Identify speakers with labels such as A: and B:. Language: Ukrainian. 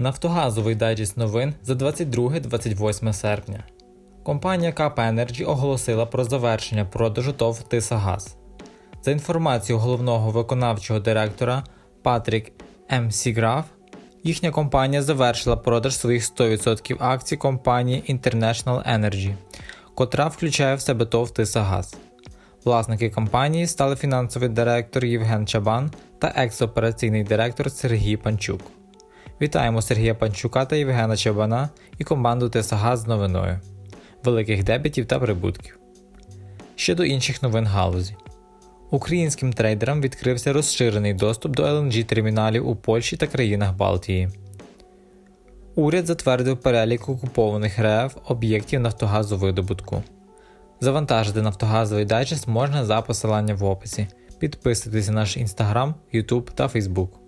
A: Нафтогазовий дайджест новин за 22-28 серпня. Компанія КАП Енерджі оголосила про завершення продажу ТОВ Тисагаз. За інформацією головного виконавчого директора Патрік М. Сіграф, їхня компанія завершила продаж своїх 100% акцій компанії International Energy, котра включає в себе ТОВ Тисагаз. Власники компанії стали фінансовий директор Євген Чабан та екс-операційний директор Сергій Панчук. Вітаємо Сергія Панчука та Євгена Чабана і команду Тесагаз з новиною, великих дебітів та прибутків. Щодо інших новин галузі. Українським трейдерам відкрився розширений доступ до LNG терміналів у Польщі та країнах Балтії. Уряд затвердив перелік окупованих РФ об'єктів нафтогазовидобутку. Завантажити нафтогазовий дайджест можна за посиланням в описі. Підписуйтесь на наш інстаграм, Ютуб та Фейсбук.